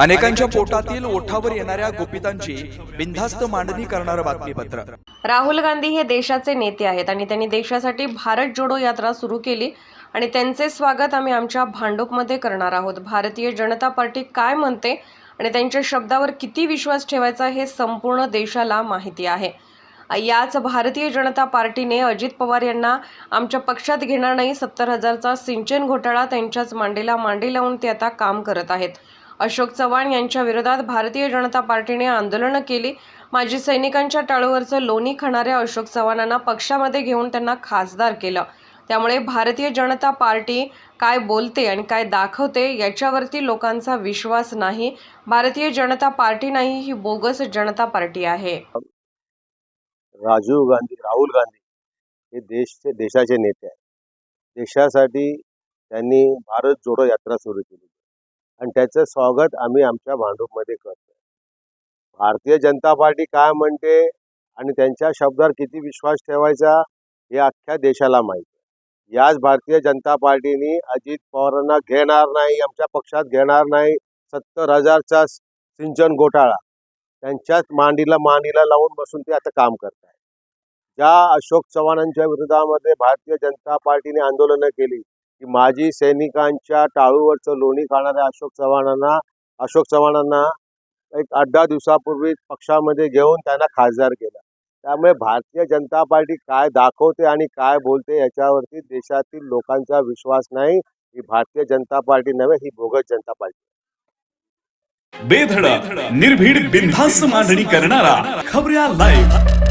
अनेकांच्या पोटातील ओठावर येणाऱ्या गोपितांची बिनधास्त मांडणी करणारं बातमीपत्र. राहुल गांधी हे देशाचे नेते आहेत आणि त्यांनी देशासाठी भारत जोडो यात्रा सुरू केली आणि त्यांचे स्वागत आम्ही आमच्या भांडूपमध्ये करणार आहोत. भारतीय जनता पार्टी काय म्हणते आणि त्यांच्या शब्दावर किती विश्वास ठेवायचा हे संपूर्ण देशाला माहिती आहे. याच भारतीय जनता पार्टीने अजित पवार यांना आमच्या पक्षात घेणार नाही. सत्तर हजारचा सिंचन घोटाळा त्यांच्याच मांडीला मांडी लावून ते आता काम करत आहेत. अशोक चव्हाण यांच्या विरोधात भारतीय जनता पार्टीने आंदोलनं केली. माजी सैनिकांच्या टाळूवरचं लोणी खाणाऱ्या अशोक चव्हाणांना पक्षामध्ये घेऊन त्यांना खासदार केलं. त्यामुळे भारतीय जनता पार्टी काय बोलते आणि काय दाखवते याच्यावरती लोकांचा विश्वास नाही. भारतीय जनता पार्टी नाही ही बोगस जनता पार्टी आहे. राजीव गांधी राहुल गांधी हे देशचे देशाचे नेते आहेत. देशासाठी त्यांनी भारत जोडो यात्रा सुरू केली. आणि त्याचं स्वागत आम्ही आमच्या भांडूपमध्ये करतो भारतीय जनता पार्टी काय म्हणते आणि त्यांच्या शब्दावर किती विश्वास ठेवायचा हे अख्ख्या देशाला माहिती आहे. याच भारतीय जनता पार्टीने अजित पवारांना घेणार नाही आमच्या पक्षात घेणार नाही सत्तर हजारचा सिंचन घोटाळा. त्यांच्याच मांडीला मांडीला लावून बसून ते आता काम करत आहे ज्या अशोक चव्हाणांच्या विरोधामध्ये भारतीय जनता पार्टीने आंदोलनं केली की माजी सैनिकांच्या टाळूवरचं लोणी खाणाऱ्या अशोक चव्हाणांना अशोक चव्हाणांना एक आठ दहा दिवसापूर्वी पक्षामध्ये घेऊन त्यांना खासदार केला. त्यामुळे भारतीय जनता पार्टी काय दाखवते आणि काय बोलते याच्यावरती देशातील लोकांचा विश्वास नाही. ही भारतीय जनता पार्टी नव्हे ही भोगत जनता पार्टी. बेधडक निर्भीड बिनधास्त मांडणी करणारा खबऱ्या लाईव्ह